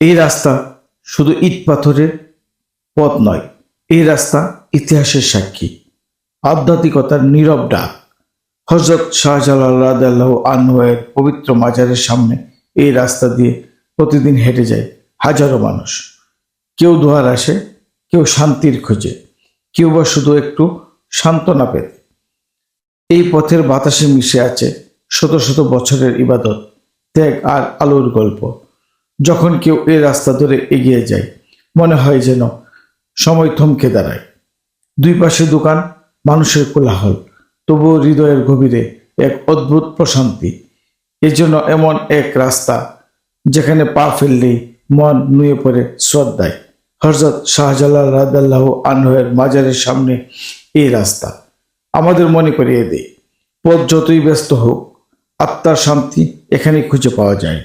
এই রাস্তা শুধু ইট পাথরের পথ নয়, এই রাস্তা ইতিহাসের সাক্ষী। আধ্যাত্মিকতার নীরব ডাক। হজরত শাহজালাল আনহুয়ের পবিত্র মাজারের সামনে এই রাস্তা দিয়ে প্রতিদিন হেঁটে যায় হাজারো মানুষ। কেউ দোয়ার আসে, কেউ শান্তির খোঁজে, কেউ বা শুধু একটু সান্ত্বনা পেতে। এই পথের বাতাসে মিশে আছে শত শত বছরের ইবাদত, ত্যাগ আর আলোর গল্প। যখন কেউ এই রাস্তা ধরে এগিয়ে যায়, মনে হয় যেন সময় থমকে দাঁড়ায়। দুই পাশে দোকান, মানুষের কোলাহল, তবুও হৃদয়ের গভীরে এক অদ্ভুত প্রশান্তি। এজন্য এমন এক রাস্তা যেখানে পা ফেললেই মন নুয়ে পড়ে শ্রদ্ধায়। হরজত শাহজালাল রাদাল্লাহ আনহের মাজারের সামনে এই রাস্তা। আমাদের মনে করিয়ে দেয় পথ যতই ব্যস্ত হোক, আত্মার শান্তি এখানে খুঁজে পাওয়া যায়।